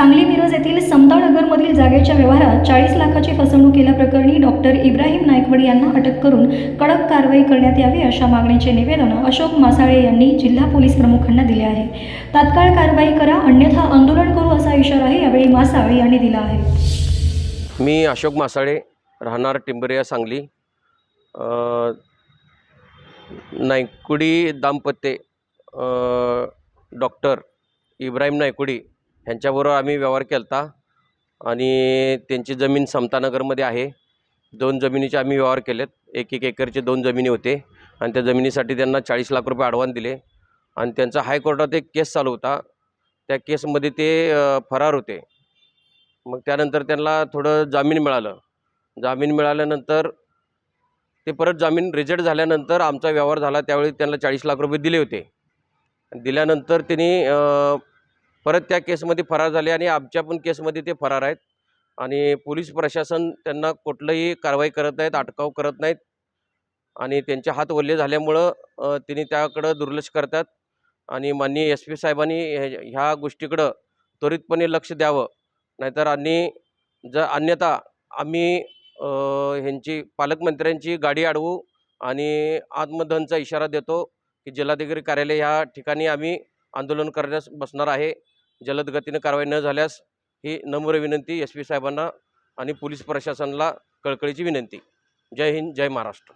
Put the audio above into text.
सांगली मिरज येथील समता नगरमधील जागेच्या व्यवहारात चाळीस लाखाची फसवणूक केल्याप्रकरणी डॉक्टर इब्राहिम नायकवडी यांना अटक करून कडक कारवाई करण्यात यावी अशा मागणीचे निवेदन अशोक मासाळे यांनी जिल्हा पोलीस प्रमुखांना दिले आहे. तात्काळ कारवाई करा अन्यथा आंदोलन करू असा इशाराही यावेळी मासाळे यांनी दिला आहे. मी अशोक मासाळे राहणार टिंबरिया सांगली. नायकुडी दाम्पत्य डॉक्टर इब्राहिम नायकुडी ह्यांच्याबरोबर आम्ही व्यवहार केला होता आणि त्यांची जमीन समतानगरमध्ये आहे. दोन जमिनीचे आम्ही व्यवहार केलेत. एक एक एकरचे दोन जमिनी होते. आणि त्या जमिनीसाठी त्यांना चाळीस लाख रुपये आडवान दिले. आणि त्यांचा हायकोर्टात एक केस चालू होता. त्या केसमध्ये ते फरार होते. मग त्यानंतर त्यांना थोडं जामीन मिळालं. जामीन मिळाल्यानंतर ते परत जामीन रिजेक्ट झाल्यानंतर आमचा व्यवहार झाला. त्यावेळी त्यांना चाळीस लाख रुपये दिले होते. दिल्यानंतर त्यांनी परत त्या केसमध्ये फरार झाले आणि आमच्या पण केसमध्ये ते फरार आहेत. आणि पोलीस प्रशासन त्यांना कुठलंही कारवाई करत नाहीत अटकाव करत नाहीत. आणि त्यांचे हात वल्ले झाल्यामुळं त्यांनी त्याकडं दुर्लक्ष करतात. आणि माननीय एस पी साहेबांनी ह्या ह्या गोष्टीकडं त्वरितपणे लक्ष द्यावं. नाहीतर आणि जर अन्यथा आम्ही ह्यांची पालकमंत्र्यांची गाडी अडवू आणि आत्मदहनचा इशारा देतो की जिल्हाधिकारी कार्यालय ह्या ठिकाणी आम्ही आंदोलन करण्यास बसणार आहे. जलद गतीनं कारवाई न झाल्यास ही नम्र विनंती एस पी साहेबांना आणि पोलीस प्रशासनाला कळकळीची विनंती. जय हिंद जय महाराष्ट्र.